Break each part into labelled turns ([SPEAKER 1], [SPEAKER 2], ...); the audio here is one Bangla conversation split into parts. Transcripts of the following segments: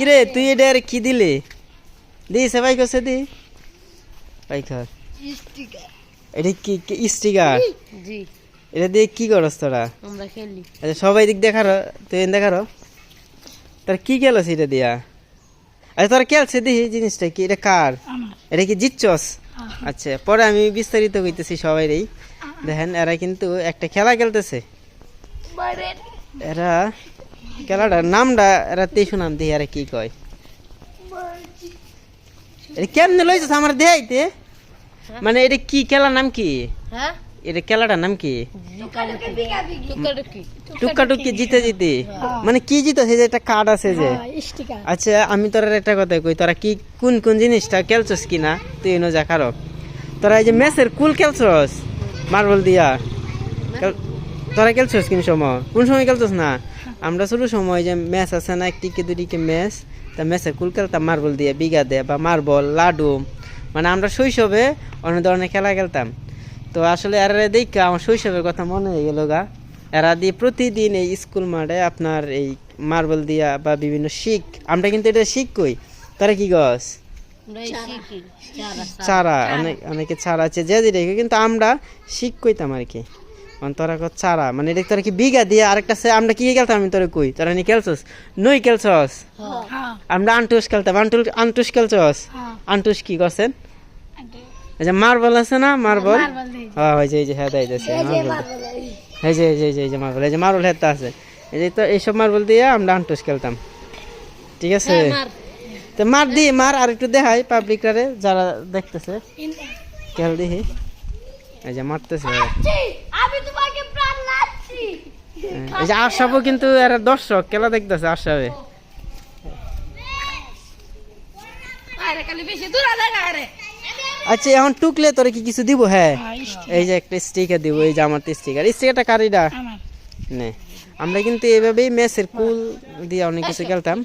[SPEAKER 1] কিরে তুই এটা আর কি দিলি? দিছে ভাই কছে দি। ভাই কর। এটা কি স্টিকার?
[SPEAKER 2] জি।
[SPEAKER 1] এটা দিয়ে কি করস তোরা?
[SPEAKER 2] আমরা খেলি।
[SPEAKER 1] আচ্ছা সবাই দিক দেখার তুই দেখার। তোর কি গেলস এটা দিয়া? আচ্ছা তোরা খেলছে দেখি জিনিসটা কি? এটা কার? এটা কি জিতছস? আচ্ছা পরে আমি বিস্তারিত কইতেছি সবাই দেখেন এরা কিন্তু একটা খেলা খেলতেছে। এরা খেলাটার নামটা এরা তেইশো নাম দিয়ে এরা কি কয়? এটা কেমনে লইছস আমার দেখাইতে? মানে এটা কি খেলার নাম কি?
[SPEAKER 2] হ্যাঁ?
[SPEAKER 1] এটা খেলাটার নাম কি?
[SPEAKER 2] টুকাটুকি।
[SPEAKER 1] টুকা টুকি জিতে জিতে। মানে কি জিতেছে যে একটা কার্ড আছে যে? আচ্ছা আমি তোর একটা কথা কই তোরা কি কোন কোন জিনিসটা খেলছস কিনা তুই এনো যা কারও তোরা এই যে মেসের কুল খেলছস মার্বল দিয়া। তোরা খেলছস কোন সময়? কোন সময় খেলছস না? আমরা শুরু সময় যে ম্যাচ আছে না একটিকে দুটিকে ম্যাচ তা ম্যাচের কুল খেলতাম মার্বল দিয়ে বিঘা দিয়ে বা মার্বল লাডু মানে আমরা শৈশবে অনেক ধরনের খেলা খেলতাম। তো আসলে এরা দেখে আমার শৈশবের কথা মনে হয়ে গেল গা। এরা দিয়ে প্রতিদিন এই স্কুল মাঠে আপনার এই মার্বেল দিয়া বা বিভিন্ন শিখ আমরা কিন্তু এটা শিখ কই তারা কি গছ?
[SPEAKER 2] চারা।
[SPEAKER 1] অনেক অনেকে চারা আছে যে যেটা কিন্তু আমরা শিখ কইতাম আর কি। মানে তোরা কর চারা মানে এটা তোরা কি বিঘা দিয়ে আরেকটা সে আমরা কি খেলতাম আমি তোরা কই? তোরা নি খেলছস? নই খেলছস? আমরা আন্টুস খেলতাম। আন্টুল আন্টুস খেলছস? আন্টুস কি করছেন? এই যে মার্বল আছে না মার্বল? হ্যাঁ ওই যে এই যে হ্যাঁ দাইতেছে মার্বল। এই যে। এই যে এই যে মার্বল এই যে মার্বল হেতে আছে। এই যে তো এইসব মার্বল দিয়ে আমরা আন্টুস খেলতাম। ঠিক আছে? তো মার দি মার আর একটু দেখাই পাবলিকরারে যারা দেখতেছে। খেল দেখি। এই যে মারতেছে।
[SPEAKER 3] আমি তোমাকে প্রাণ লাগছি
[SPEAKER 1] এই যে আশাবও কিন্তু এরা দর্শক খেলা দেখতেছে আশাবে?
[SPEAKER 3] আরে খালি বেশি দূর লাগা আরে।
[SPEAKER 1] আচ্ছা এখন টুকলে তোরে কি কিছু দিব? হ্যাঁ। এই যে একটা স্টিকার দিব এই যে আমার স্টিকার স্টিকারটা কারিডা নে। আমরা কিন্তু এইভাবেই মেসের কুল দিয়ে অনেক কিছু খেলতাম।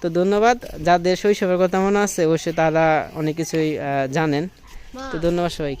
[SPEAKER 1] তো ধন্যবাদ। যাদের শৈশবের কথা মনে আছে অবশ্যই তারা অনেক কিছুই জানেন। তো ধন্যবাদ সবাইকে।